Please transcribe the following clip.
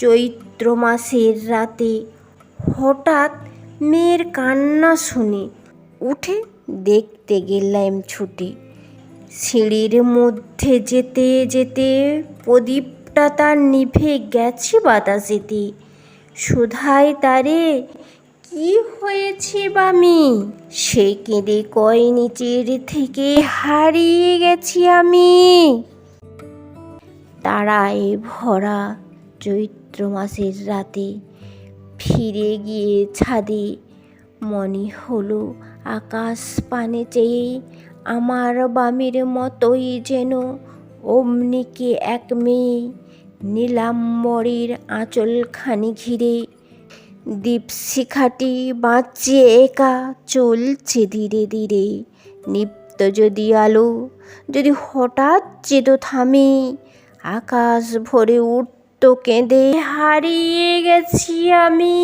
চৈত্র মাসের রাতে হঠাৎ মেয়ের কান্না শুনে উঠে দেখতে গেলাম ছুটে। সিঁড়ির মধ্যে যেতে যেতে প্রদীপটা তার নিভে গেছে বাতাসেতে। সুধাই তারে, কি হয়েছে বামি সে কেঁদে কয়, নিচের থেকে হারিয়ে গেছি আমি তারায় ভরা চৈত্র মাসের রাতে ফিরে গিয়ে ছাদে মনে হলো আকাশ পানে চেয়ে আমার বামের মতোই যেন অমনিকে এক মেয়ে। নীলাম্বরের আঁচলখানি ঘিরে দীপশিখাটি বাঁচিয়ে একা, চলছে ধীরে ধীরে। নিপ্ত যদি আলো, যদি হঠাৎ যেত থামে, আকাশ ভরে উঠত দে হারিয়ে গেছি আমি।